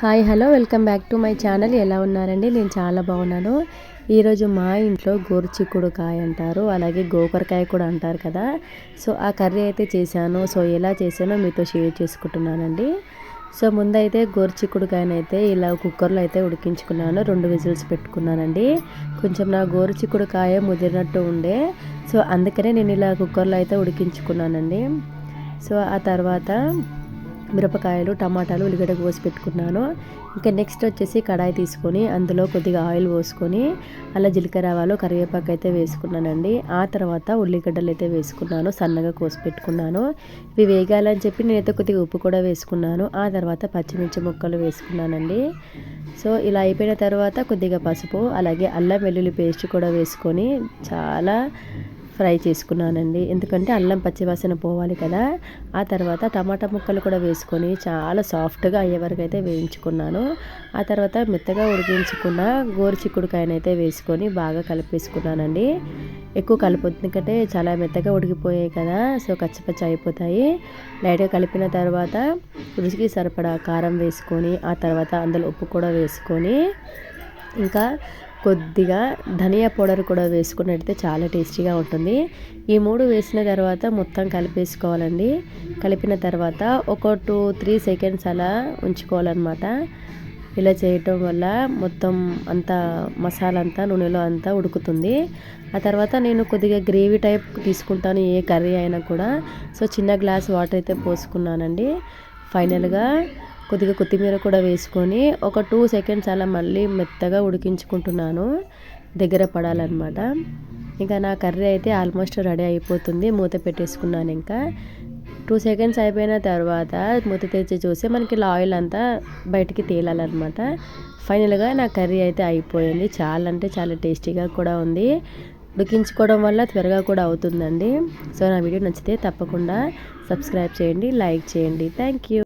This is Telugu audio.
Hi hello welcome back to my channel. ఎలా ఉన్నారండి? నేను చాలా బాగున్నాను. ఈరోజు మా ఇంట్లో గోరుచిక్కుడుకాయ అంటారు అలాగే గోకరకాయ కూడా అంటారు కదా. సో ఆ కర్రీ అయితే చేశాను. సో ఎలా చేశానో మీతో షేర్ చేసుకుంటున్నానండి. సో ముందైతే గోరుచిక్కుడుకాయనైతే ఇలా కుక్కర్లో అయితే ఉడికించుకున్నాను. రెండు విజిల్స్ పెట్టుకున్నానండి. కొంచెం నా గోరుచిక్కుడుకాయ ముదిరినట్టు ఉండే. సో అందుకనే నేను ఇలా కుక్కర్లో అయితే ఉడికించుకున్నానండి. సో ఆ తర్వాత మిరపకాయలు టమాటాలు ఉల్లిగడ్డ కోసి పెట్టుకున్నాను. ఇంకా నెక్స్ట్ వచ్చేసి కడాయి తీసుకొని అందులో కొద్దిగా ఆయిల్ పోసుకొని అలా జీలకర్ర ఆవాలు కరివేపాకు అయితే వేసుకున్నానండి. ఆ తర్వాత ఉల్లిగడ్డలు అయితే వేసుకున్నాను సన్నగా కోసి పెట్టుకున్నాను. ఇవి వేగాలని చెప్పి నేనైతే కొద్దిగా ఉప్పు కూడా వేసుకున్నాను. ఆ తర్వాత పచ్చిమిర్చి ముక్కలు వేసుకున్నానండి. సో ఇలా అయిపోయిన తర్వాత కొద్దిగా పసుపు అలాగే అల్లం వెల్లుల్లి పేస్ట్ కూడా వేసుకొని చాలా ఫ్రై చేసుకున్నానండి. ఎందుకంటే అల్లం పచ్చివాసన పోవాలి కదా. ఆ తర్వాత టమాటా ముక్కలు కూడా వేసుకొని చాలా సాఫ్ట్గా అయ్యే వరకు అయితే వేయించుకున్నాను. ఆ తర్వాత మెత్తగా ఉడికించుకున్న గోరు చిక్కుడుకాయనైతే వేసుకొని బాగా కలిపేసుకున్నానండి. ఎక్కువ కలిపొద్దు ఎందుకంటే చాలా మెత్తగా ఉడికిపోయాయి కదా. సో కచ్చపచ్చ అయిపోతాయి. లైట్గా కలిపిన తర్వాత రుచికి సరిపడా కారం వేసుకొని ఆ తర్వాత అందులో ఉప్పు కూడా వేసుకొని ఇంకా కొద్దిగా ధనియా పౌడర్ కూడా వేసుకున్నట్టయితే చాలా టేస్టీగా ఉంటుంది. ఈ మూడు వేసిన తర్వాత మొత్తం కలిపేసుకోవాలండి. కలిపిన తర్వాత ఒక టూ త్రీ సెకండ్స్ అలా ఉంచుకోవాలన్నమాట. ఇలా చేయటం వల్ల మొత్తం అంతా మసాలా అంతా నూనెలో అంతా ఉడుకుతుంది. ఆ తర్వాత నేను కొద్దిగా గ్రేవీ టైప్ తీసుకుంటాను ఏ కర్రీ అయినా కూడా. సో చిన్న గ్లాస్ వాటర్ అయితే పోసుకున్నానండి. ఫైనల్గా కొద్దిగా కొత్తిమీర కూడా వేసుకొని ఒక టూ సెకండ్స్ అలా మళ్ళీ మెత్తగా ఉడికించుకుంటున్నాను. దగ్గర పడాలన్నమాట. ఇంకా నా కర్రీ అయితే ఆల్మోస్ట్ రెడీ అయిపోతుంది. మూత పెట్టేసుకున్నాను ఇంకా. టూ సెకండ్స్ అయిపోయిన తర్వాత మూత తెచ్చి చూసి మనకి ఆయిల్ అంతా బయటికి తేలాలన్నమాట. ఫైనల్గా నా కర్రీ అయితే అయిపోయింది. చాలా అంటే చాలా టేస్టీగా కూడా ఉంది. ఉడికించుకోవడం వల్ల త్వరగా కూడా అవుతుందండి. సో నా వీడియో నచ్చితే తప్పకుండా సబ్స్క్రైబ్ చేయండి లైక్ చేయండి. Thank you.